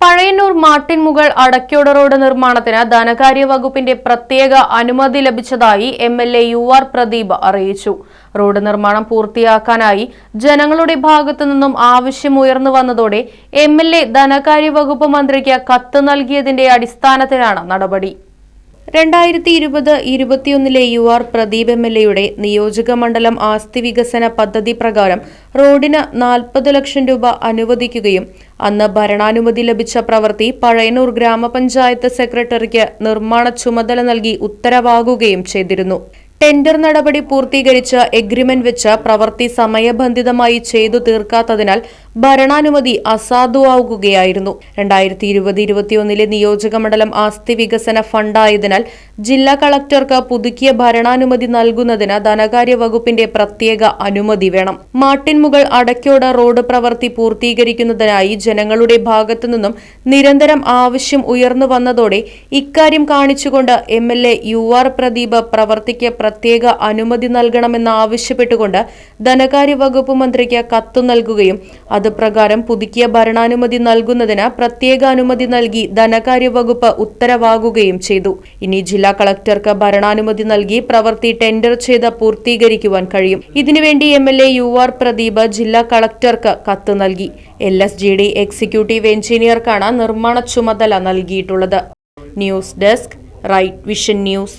Pazhayannur മാട്ടിൻമുകൾ Adakkode road നിർമ്മാണത്തിന് ധനകാര്യ വകുപ്പിന്റെ പ്രത്യേക അനുമതി ലഭിച്ചതായി M L A U R Pradeep അറിയിച്ചു. റോഡ് നിർമ്മാണം പൂർത്തിയാക്കാനായി ജനങ്ങളുടെ ഭാഗത്തു നിന്നും ആവശ്യമുയർന്നു വന്നതോടെ എം എൽ എ ധനകാര്യ വകുപ്പ് മന്ത്രിക്ക് കത്ത് നൽകിയതിന്റെ അടിസ്ഥാനത്തിലാണ് നടപടി. രണ്ടായിരത്തി ഇരുപത് ഇരുപത്തിയൊന്നിലെ U R Pradeep M L എയുടെ നിയോജക മണ്ഡലം ആസ്തി വികസന പദ്ധതി പ്രകാരം റോഡിന് നാൽപ്പത് ലക്ഷം രൂപ അനുവദിക്കുകയും അന്ന് ഭരണാനുമതി ലഭിച്ച പ്രവൃത്തി പഴയന്നൂർ ഗ്രാമപഞ്ചായത്ത് സെക്രട്ടറിക്ക് നിർമ്മാണ ചുമതല നൽകി ഉത്തരവാകുകയും ചെയ്തിരുന്നു. ടെൻഡർ നടപടി പൂർത്തീകരിച്ച് എഗ്രിമെന്റ് വെച്ച് പ്രവൃത്തി സമയബന്ധിതമായി ചെയ്തു തീർക്കാത്തതിനാൽ ഭരണാനുമതി അസാധുവാകുകയായിരുന്നു. രണ്ടായിരത്തി ഇരുപത് ഇരുപത്തിയൊന്നിലെ നിയോജകമണ്ഡലം ആസ്തി വികസന ഫണ്ടായതിനാൽ ജില്ലാ കളക്ടർക്ക് പുതുക്കിയ ഭരണാനുമതി നൽകുന്നതിന് ധനകാര്യ വകുപ്പിന്റെ പ്രത്യേക അനുമതി വേണം. മാട്ടിൻമുകൾ അടക്കോട് റോഡ് പ്രവൃത്തി പൂർത്തീകരിക്കുന്നതിനായി ജനങ്ങളുടെ ഭാഗത്തു നിന്നും നിരന്തരം ആവശ്യം ഉയർന്നു വന്നതോടെ ഇക്കാര്യം കാണിച്ചുകൊണ്ട് M L A U R Pradeep പ്രവർത്തിക്ക് പ്രത്യേക അനുമതി നൽകണമെന്ന് ആവശ്യപ്പെട്ടുകൊണ്ട് ധനകാര്യ വകുപ്പ് മന്ത്രിക്ക് കത്ത് നൽകുകയും അത് പ്രകാരം പുതുക്കിയ ഭരണാനുമതി നൽകുന്നതിന് പ്രത്യേക അനുമതി നൽകി ധനകാര്യ വകുപ്പ് ഉത്തരവാകുകയും ചെയ്തു. ഇനി ജില്ലാ കളക്ടർക്ക് ഭരണാനുമതി നൽകി പ്രവൃത്തി ടെൻഡർ ചെയ്ത് പൂർത്തീകരിക്കുവാൻ കഴിയും. ഇതിനുവേണ്ടി M L A U R Pradeep ജില്ലാ കളക്ടർക്ക് കത്ത് നൽകി. L S G D executive എഞ്ചിനീയർക്കാണ് നിർമ്മാണ ചുമതല നൽകിയിട്ടുള്ളത്. News desk right vision news.